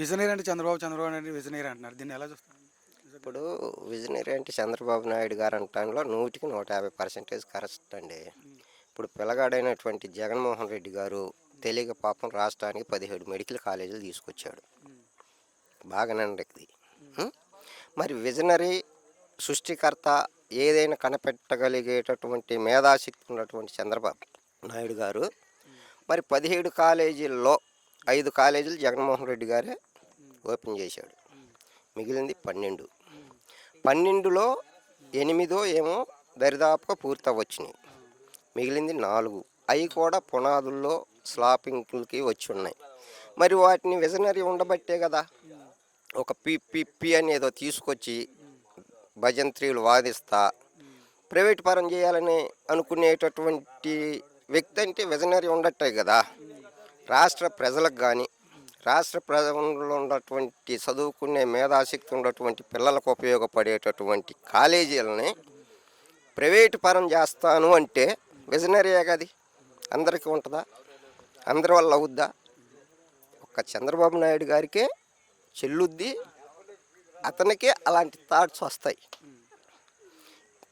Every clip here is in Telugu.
విజనరీ అంటే చంద్రబాబు చంద్రబాబు నాయుడు విజనరీ అంటున్నారు. దీన్ని ఎలా చూస్తారు? ఇప్పుడు విజనరీ అంటే చంద్రబాబు నాయుడు గారు అంటాలో నూటికి నూట యాభై పర్సెంటేజ్ కరెక్ట్ అండి. ఇప్పుడు పిల్లగాడైనటువంటి జగన్మోహన్ రెడ్డి గారు తెలియక పాపం రాష్ట్రానికి పదిహేడు మెడికల్ కాలేజీలు తీసుకొచ్చాడు. బాగానండి ఇది. మరి విజనరీ సృష్టికర్త ఏదైనా కనిపెట్టగలిగేటటువంటి మేధాశక్తి ఉన్నటువంటి చంద్రబాబు నాయుడు గారు మరి పదిహేడు కాలేజీల్లో ఐదు కాలేజీలు జగన్మోహన్ రెడ్డి గారే ఓపెన్ చేశాడు. మిగిలింది పన్నెండు. పన్నెండులో ఎనిమిదో ఏమో దరిదాపుగా పూర్తవచ్చినాయి. మిగిలింది నాలుగు. అవి కూడా పునాదుల్లో స్లాపింగ్కి వచ్చి ఉన్నాయి మరి వాటిని విజనరీ ఉండబట్టే కదా. ఒక పిపిపి అని ఏదో తీసుకొచ్చి భజంత్రీలు వాదిస్తా. ప్రైవేట్ పరం చేయాలని అనుకునేటటువంటి వ్యక్తి అంటే విజనరీ ఉండట్టే కదా. రాష్ట్ర ప్రజలకు కానీ రాష్ట్ర ప్రజల్లో ఉన్నటువంటి చదువుకునే మేధాశక్తి ఉన్నటువంటి పిల్లలకు ఉపయోగపడేటటువంటి కాలేజీలని ప్రైవేటు పరం చేస్తాను అంటే విజనరీయే కది అందరికీ ఉంటుందా? అందరి వల్ల అవుద్దా? ఒక్క చంద్రబాబు నాయుడు గారికే చెల్లుద్ది అతనికే అలాంటి థాట్స్ వస్తాయి.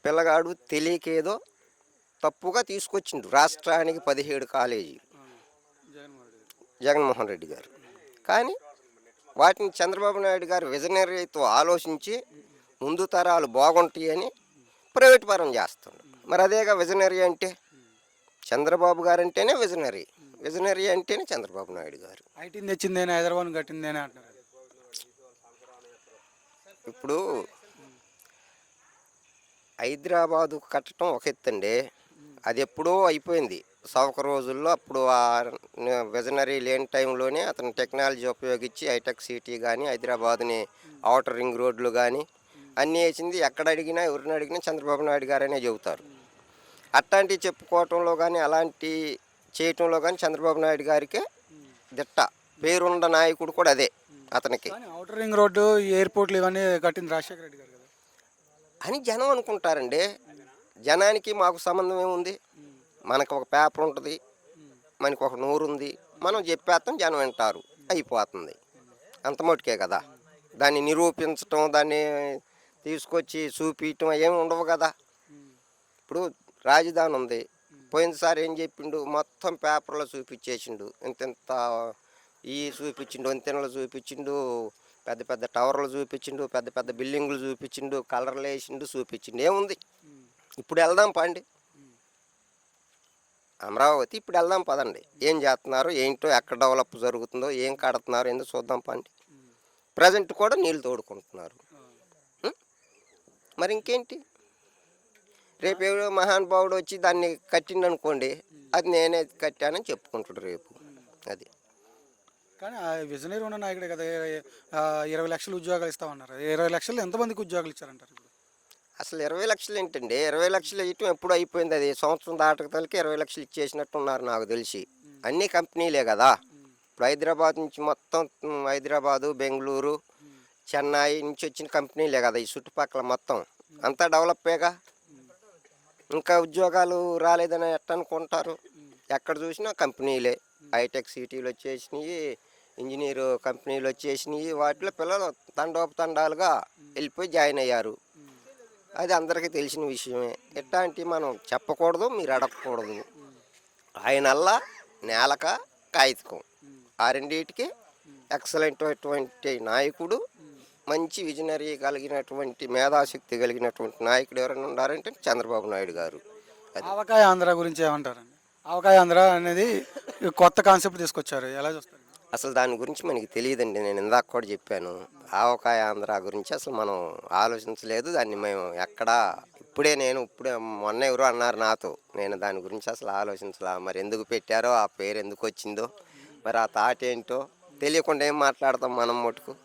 పిల్లగాడు తెలియకేదో తప్పుగా తీసుకొచ్చిండు రాష్ట్రానికి పదిహేడు కాలేజీలు. జగన్మోహన్ రెడ్డి గారు. కానీ వాటిని చంద్రబాబు నాయుడు గారు విజనరీతో ఆలోచించి ముందు తరాలు బాగుంటాయని ప్రైవేట్ పరం చేస్తుండ్రు మరి అదేగా విజనరీ అంటే? చంద్రబాబు గారు అంటేనే విజనరీ. విజనరీ అంటేనే చంద్రబాబు నాయుడు గారు. ఐటీని తెచ్చిందేనే హైదరాబాద్ కట్టిందేనే అంటున్నారు. ఇప్పుడు హైదరాబాదు కట్టడం ఒక ఎత్తండి. అది ఎప్పుడో అయిపోయింది. సవక రోజుల్లో అప్పుడు ఆ విజనరీ లేని టైంలోనే అతను టెక్నాలజీ ఉపయోగించి హైటెక్ సిటీ కానీ హైదరాబాద్ని అవుటర్ రింగ్ రోడ్లు కానీ అన్నీ వేసింది. ఎక్కడ అడిగినా ఎవరిని అడిగినా చంద్రబాబు నాయుడు గారనే చెబుతారు. అట్లాంటివి చెప్పుకోవటంలో కానీ అలాంటి చేయటంలో కానీ చంద్రబాబు నాయుడు గారికే దిట్ట. పేరున్న నాయకుడు కూడా అదే అతనికి. అవుటర్ రింగ్ రోడ్డు ఎయిర్పోర్ట్లు ఇవన్నీ కట్టింది రాజశేఖర రెడ్డి గారు కదా? అని జనం అనుకుంటారండి. జనానికి మాకు సంబంధం ఏముంది? మనకు ఒక పేపర్ ఉంటుంది మనకు ఒక నూరు ఉంది మనం చెప్పేస్తాం జనం వింటారు. అయిపోతుంది. అంత మటుకే కదా. దాన్ని నిరూపించటం దాన్ని తీసుకొచ్చి చూపించటం ఏమి ఉండవు కదా. ఇప్పుడు రాజధాని ఉంది. పోయినసారి ఏం చెప్పిండు? మొత్తం పేపర్లో చూపించేసిండు. ఇంత ఇంత ఈ చూపించిండు వంతెనలు చూపించిండు పెద్ద పెద్ద టవర్లు చూపించిండు పెద్ద పెద్ద బిల్డింగులు చూపించిండు కలర్లు వేసిండు చూపించిండు. ఏముంది? ఇప్పుడు వెళ్దాం పండి. అమరావతి ఇప్పుడు వెళ్దాం పదండి. ఏం చేస్తున్నారు ఏంటో ఎక్కడ డెవలప్ జరుగుతుందో ఏం కడుతున్నారు ఏందో చూద్దాం పండి ప్రజెంట్ కూడా నీళ్ళు తోడుకుంటున్నారు? మరి ఇంకేంటి? రేపు ఎవరో మహానుభావుడు వచ్చి దాన్ని కట్టిండు అనుకోండి అది నేనే కట్టానని చెప్పుకుంటాడు రేపు. అది. కానీ ఆ విజనరీ ఉన్న నాయకుడే కదా ఇరవై లక్షలు ఉద్యోగాలు ఇస్తామన్నారు. ఇరవై లక్షలు ఎంతమందికి ఉద్యోగాలు ఇచ్చారంటారు అసలు ఇరవై లక్షలు ఏంటండి? ఇరవై లక్షలు ఇవ్వటం ఎప్పుడు అయిపోయింది అది. సంవత్సరం దాటకతలకి ఇరవై లక్షలు ఇచ్చేసినట్టున్నారు నాకు తెలిసి. అన్ని కంపెనీలే కదా. ఇప్పుడు హైదరాబాద్ నుంచి మొత్తం హైదరాబాదు బెంగళూరు చెన్నై నుంచి వచ్చిన కంపెనీలే కదా ఈ చుట్టుపక్కల మొత్తం. అంతా డెవలప్పేగా? ఇంకా ఉద్యోగాలు రాలేదని ఎట్ట అనుకుంటారు? ఎక్కడ చూసినా కంపెనీలే. హైటెక్ సిటీలు వచ్చేసినాయి ఇంజనీర్ కంపెనీలు వచ్చేసినాయి. వాటిలో పిల్లలు తండోపతండాలుగా వెళ్ళిపోయి జాయిన్ అయ్యారు. అది అందరికీ తెలిసిన విషయమే. ఎట్లాంటి మనం చెప్పకూడదు మీరు అడగకూడదు. ఆయనల్లా నేలక కాగితకం ఆ రెండింటికి ఎక్సలెంట్ అటువంటి నాయకుడు మంచి విజనరీ కలిగినటువంటి మేధాశక్తి కలిగినటువంటి నాయకుడు ఎవరైనా ఉన్నారంటే చంద్రబాబు నాయుడు గారు. అది. ఆవకాయ ఆంధ్ర గురించి ఏమంటారండి? ఆవకాయ ఆంధ్ర అనేది కొత్త కాన్సెప్ట్ తీసుకొచ్చారు. ఎలా చూస్తారు? అసలు దాని గురించి మనకి తెలియదండి. నేను ఇందాక కూడా చెప్పాను. ఆవకాయ ఆంధ్ర గురించి అసలు మనం ఆలోచించలేదు. దాన్ని మేము ఎక్కడా ఇప్పుడే నేను ఇప్పుడే మొన్న ఎవరు అన్నారు నాతో. నేను దాని గురించి అసలు ఆలోచించలా. మరి ఎందుకు పెట్టారో ఆ పేరు ఎందుకు వచ్చిందో మరి ఆ థాట్ ఏంటో తెలియకుండా ఏం మాట్లాడతాం మనం మటుకు.